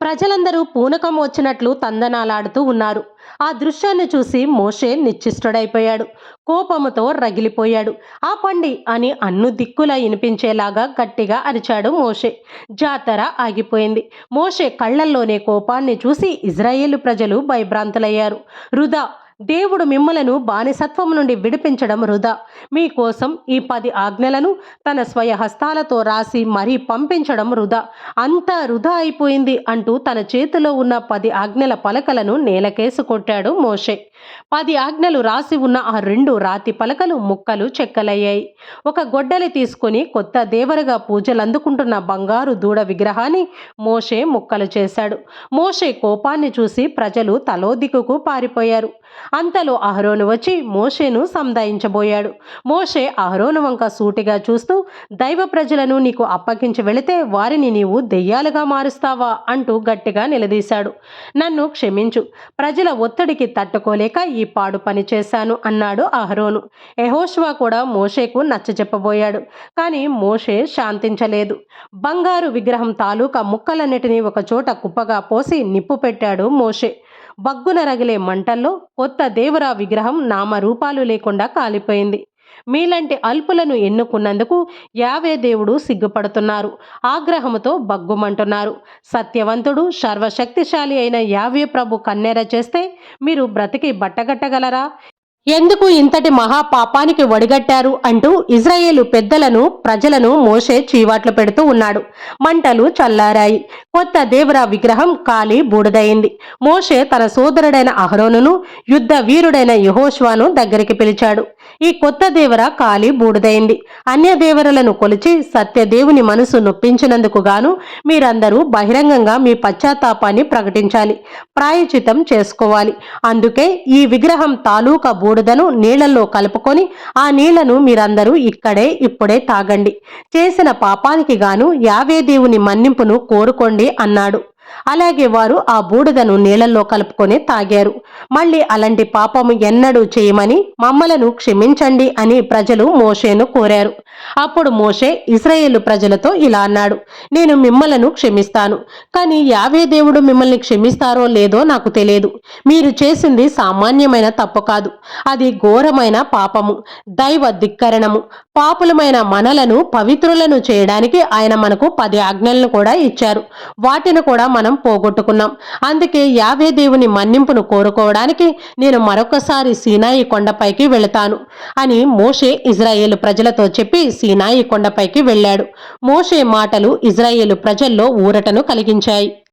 ప్రజలందరూ పూనకం వచ్చినట్లు తందనాలాడుతూ ఉన్నారు. ఆ దృశ్యాన్ని చూసి మోషే నిశ్చిష్టుడైపోయాడు. కోపముతో రగిలిపోయాడు. ఆపండి అని అన్ను దిక్కులా వినిపించేలాగా గట్టిగా అరిచాడు మోషే. జాతర ఆగిపోయింది. మోషే కళ్ళల్లోనే కోపాన్ని చూసి ఇజ్రాయేలు ప్రజలు భయభ్రాంతులయ్యారు. వృధా దేవుడు మిమ్మలను బానిసత్వం నుండి విడిపించడం వృధా. మీకోసం ఈ పది ఆజ్ఞలను తన స్వయ హస్తాలతో రాసి మరీ పంపించడం వృధా. అంతా వృధా అయిపోయింది అంటూ తన చేతిలో ఉన్న పది ఆజ్ఞల పలకలను నేలకేసి కొట్టాడు మోషే. పది ఆజ్ఞలు రాసి ఉన్న ఆ రెండు రాతి పలకలు ముక్కలు చెక్కలయ్యాయి. ఒక గొడ్డలి తీసుకొని కొత్త దేవరగా పూజలు అందుకుంటున్న బంగారు దూడ విగ్రహాన్ని మోషే ముక్కలు చేశాడు. మోషే కోపాన్ని చూసి ప్రజలు తలో దిక్కుకు పారిపోయారు. అంతలో అహరోను వచ్చి మోషేను సంధాయించబోయాడు మోషే అహరోను వంక సూటిగా చూస్తూ దైవ ప్రజలను నీకు అప్పగించి వెళితే వారిని నీవు దెయ్యాలుగా మారుస్తావా? అంటూ గట్టిగా నిలదీశాడు. నన్ను క్షమించు. ప్రజల ఒత్తిడికి తట్టుకోలేక ఈ పాడు పని చేశాను అన్నాడు అహరోను. ఎహోష్వా కూడా మోషేకు నచ్చజెప్పబోయాడు కానీ మోషే శాంతించలేదు. బంగారు విగ్రహం తాలూకా ముక్కలన్నిటినీ ఒకచోట కుప్పగా పోసి నిప్పు పెట్టాడు మోషే. బగ్గున రగిలే మంటల్లో కొత్త దేవరా విగ్రహం నామరూపాలు లేకుండా కాలిపోయింది. మీలాంటి అల్పులను ఎన్నుకున్నందుకు యావే దేవుడు సిగ్గుపడుతున్నారు. ఆగ్రహముతో బగ్గుమంటున్నారు. సత్యవంతుడు సర్వశక్తిశాలి అయిన యావే ప్రభు కన్నెర చేస్తే మీరు బ్రతికి బట్టగట్టగలరా? ఎందుకు ఇంతటి మహాపాపానికి ఒడిగట్టారు అంటూ ఇజ్రాయేలు పెద్దలను ప్రజలను మోషే చీవాట్లు పెడుతూ ఉన్నాడు. మంటలు చల్లారాయి. కొత్త దేవరా విగ్రహం కాలి బూడిదయింది. మోషే తన సోదరుడైన అహరోనును యుద్ధ వీరుడైన యహోష్వాను దగ్గరికి పిలిచాడు. ఈ కొత్త దేవర కాలి బూడిదైంది. అన్య దేవరలను కొలిచి సత్యదేవుని మనసు నొప్పించినందుకు గాను మీరందరూ బహిరంగంగా మీ పశ్చాత్తాపాన్ని ప్రకటించాలి. ప్రాయచితం చేసుకోవాలి. అందుకే ఈ విగ్రహం తాలూకా బూడిదను నీళ్ళలో కలుపుకొని ఆ నీళ్ళను మీరందరూ ఇక్కడే ఇప్పుడే తాగండి. చేసిన పాపానికి గాను యావే దేవుని మన్నింపును కోరుకోండి అన్నాడు. అలాగే వారు ఆ బూడిదను నీళ్ళలో కలుపుకొని తాగారు. మళ్ళీ అలాంటి పాపము ఎన్నడూ చేయమని మమ్మలను క్షమించండి అని ప్రజలు మోషేను కోరారు. అప్పుడు మోషే ఇస్రాయేలు ప్రజలతో ఇలా అన్నాడు నేను మిమ్మలను క్షమిస్తాను కానీ యావే దేవుడు మిమ్మల్ని క్షమిస్తారో లేదో నాకు తెలియదు. మీరు చేసింది సామాన్యమైన తప్పు కాదు. అది ఘోరమైన పాపము దైవ ధిక్కరణము. పాపులమైన మనలను పవిత్రులను చేయడానికి ఆయన మనకు పది ఆజ్ఞలను కూడా ఇచ్చారు. వాటిని కూడా మనం పోగొట్టుకున్నాం. అందుకే యావే దేవుని మన్నింపును కోరుకోవడానికి నేను మరొకసారి సీనాయి కొండపైకి వెళతాను అని మోషే ఇజ్రాయేల్ ప్రజలతో చెప్పి సీనాయి కొండపైకి వెళ్ళాడు. మోషే మాటలు ఇజ్రాయేలు ప్రజల్లో ఊరటను కలిగించాయి.